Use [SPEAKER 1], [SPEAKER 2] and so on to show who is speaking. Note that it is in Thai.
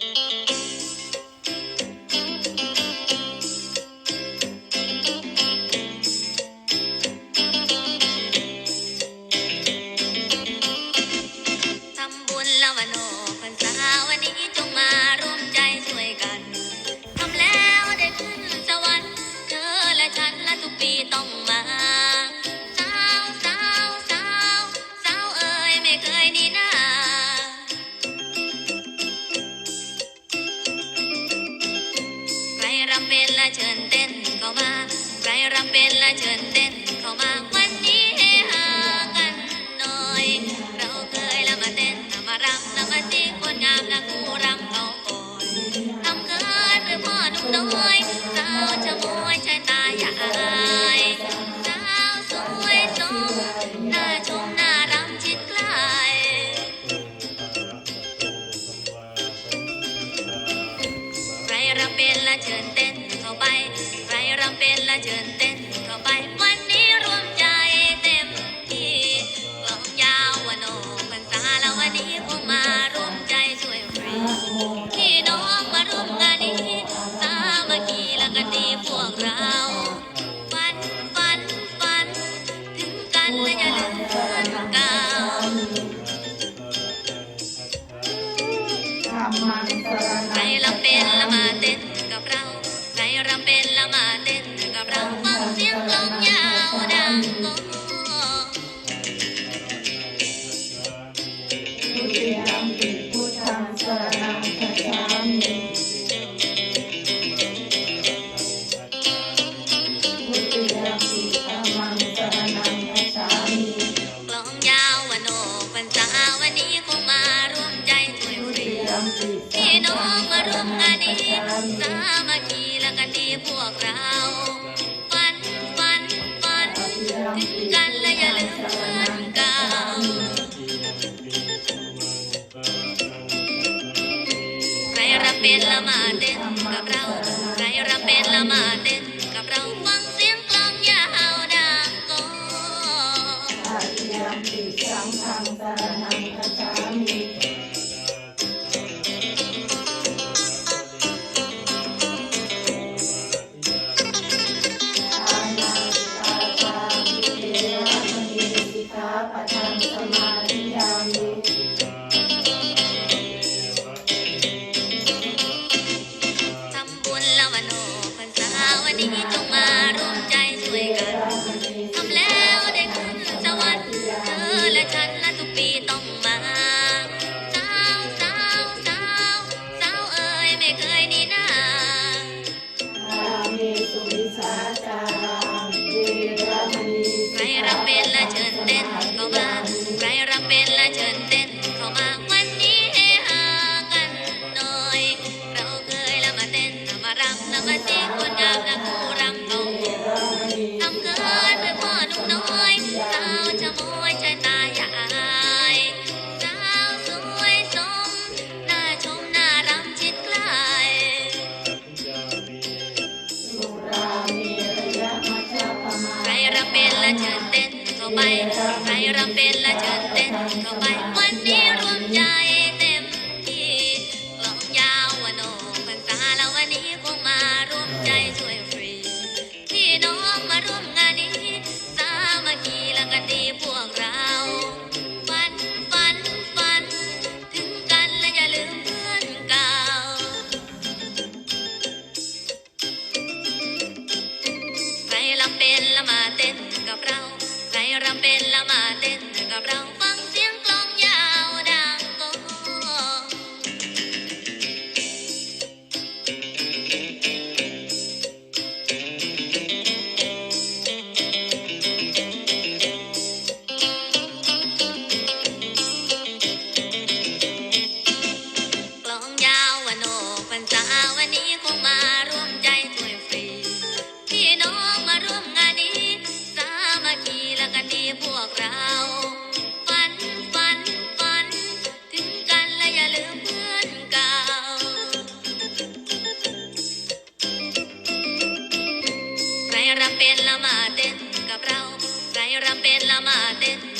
[SPEAKER 1] Thank you. เชิญเต้นเข้ามาใครรำเป็นและเชิญ ใครระเป็นละมาเต้นกับเรา ใครระเป็นละมาเต้น
[SPEAKER 2] พี่
[SPEAKER 1] น้องมารวมงานนี้สามัคคีและกันดีพวกเราฝันฝันฝันถึงกันและอย่าลืมเพื่นก่าใครรับเป็นละมาเต้นกับเราใครรับเป็นละมาเต้น Pwede dito รัก
[SPEAKER 2] สวัส
[SPEAKER 1] ดีนงาม
[SPEAKER 2] ผู้รั
[SPEAKER 1] กตรงทำเกินเพื่พอนุ่มน้อยสาวจะมอยใจตายายสาวสวยสมน่าชมน่ารำชิดใกล้ใครรำเป็นละเชิเต้นเข้าไปใครรำเป็นและเชิญเต้นเข้าไปวันนี้รวมใจ mamá เป็นละมาเต้นกับเราใครรำเป็นละมาเต้น